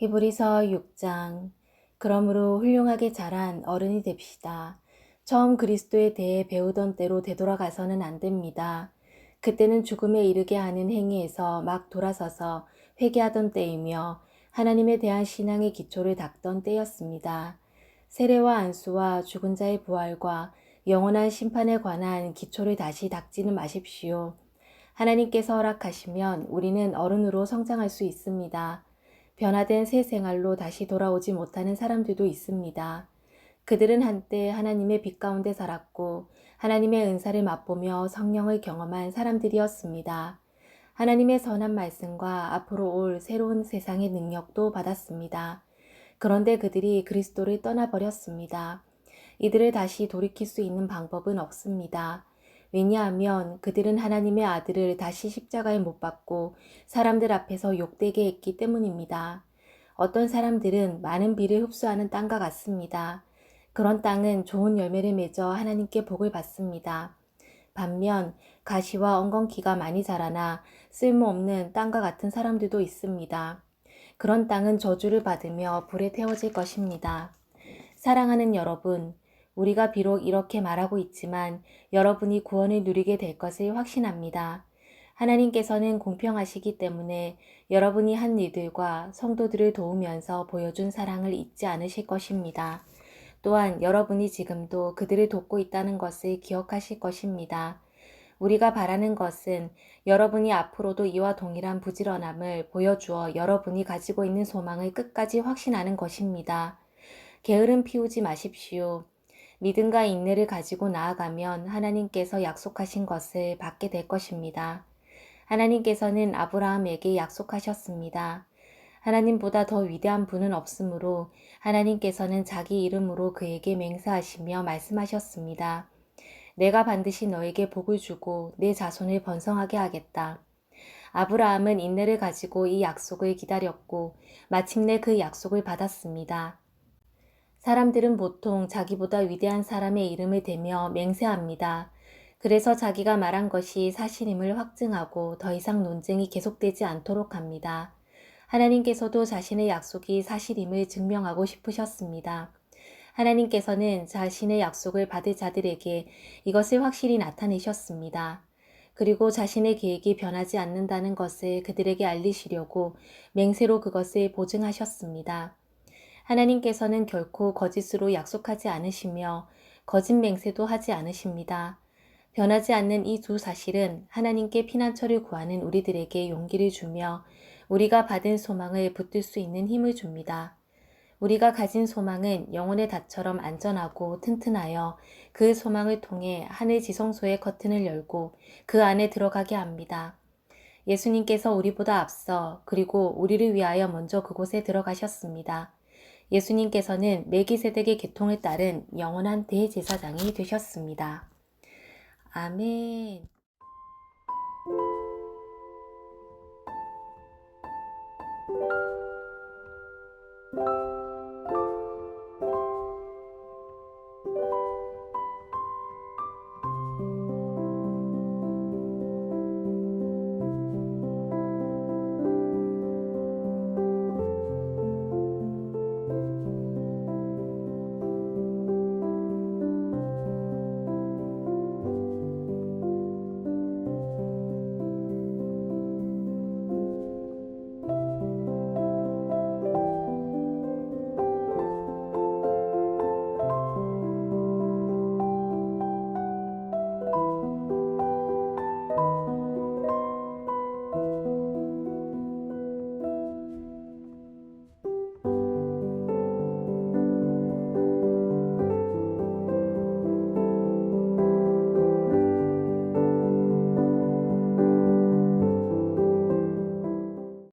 히브리서 6장. 그러므로 훌륭하게 자란 어른이 됩시다. 처음 그리스도에 대해 배우던 때로 되돌아가서는 안 됩니다. 그때는 죽음에 이르게 하는 행위에서 막 돌아서서 회개하던 때이며 하나님에 대한 신앙의 기초를 닦던 때였습니다. 세례와 안수와 죽은 자의 부활과 영원한 심판에 관한 기초를 다시 닦지는 마십시오. 하나님께서 허락하시면 우리는 어른으로 성장할 수 있습니다. 변화된 새 생활로 다시 돌아오지 못하는 사람들도 있습니다. 그들은 한때 하나님의 빛 가운데 살았고 하나님의 은사를 맛보며 성령을 경험한 사람들이었습니다. 하나님의 선한 말씀과 앞으로 올 새로운 세상의 능력도 받았습니다. 그런데 그들이 그리스도를 떠나버렸습니다. 이들을 다시 돌이킬 수 있는 방법은 없습니다. 왜냐하면 그들은 하나님의 아들을 다시 십자가에 못 박고 사람들 앞에서 욕되게 했기 때문입니다. 어떤 사람들은 많은 비를 흡수하는 땅과 같습니다. 그런 땅은 좋은 열매를 맺어 하나님께 복을 받습니다. 반면 가시와 엉겅퀴가 많이 자라나 쓸모없는 땅과 같은 사람들도 있습니다. 그런 땅은 저주를 받으며 불에 태워질 것입니다. 사랑하는 여러분, 우리가 비록 이렇게 말하고 있지만 여러분이 구원을 누리게 될 것을 확신합니다. 하나님께서는 공평하시기 때문에 여러분이 한 일들과 성도들을 도우면서 보여준 사랑을 잊지 않으실 것입니다. 또한 여러분이 지금도 그들을 돕고 있다는 것을 기억하실 것입니다. 우리가 바라는 것은 여러분이 앞으로도 이와 동일한 부지런함을 보여주어 여러분이 가지고 있는 소망을 끝까지 확신하는 것입니다. 게으름 피우지 마십시오. 믿음과 인내를 가지고 나아가면 하나님께서 약속하신 것을 받게 될 것입니다. 하나님께서는 아브라함에게 약속하셨습니다. 하나님보다 더 위대한 분은 없으므로 하나님께서는 자기 이름으로 그에게 맹세하시며 말씀하셨습니다. 내가 반드시 너에게 복을 주고 내 자손을 번성하게 하겠다. 아브라함은 인내를 가지고 이 약속을 기다렸고 마침내 그 약속을 받았습니다. 사람들은 보통 자기보다 위대한 사람의 이름을 대며 맹세합니다. 그래서 자기가 말한 것이 사실임을 확증하고 더 이상 논쟁이 계속되지 않도록 합니다. 하나님께서도 자신의 약속이 사실임을 증명하고 싶으셨습니다. 하나님께서는 자신의 약속을 받을 자들에게 이것을 확실히 나타내셨습니다. 그리고 자신의 계획이 변하지 않는다는 것을 그들에게 알리시려고 맹세로 그것을 보증하셨습니다. 하나님께서는 결코 거짓으로 약속하지 않으시며 거짓 맹세도 하지 않으십니다. 변하지 않는 이 두 사실은 하나님께 피난처를 구하는 우리들에게 용기를 주며 우리가 받은 소망을 붙들 수 있는 힘을 줍니다. 우리가 가진 소망은 영혼의 닷처럼 안전하고 튼튼하여 그 소망을 통해 하늘 지성소의 커튼을 열고 그 안에 들어가게 합니다. 예수님께서 우리보다 앞서 그리고 우리를 위하여 먼저 그곳에 들어가셨습니다. 예수님께서는 메기세덱의 계통을 따른 영원한 대제사장이 되셨습니다. 아멘.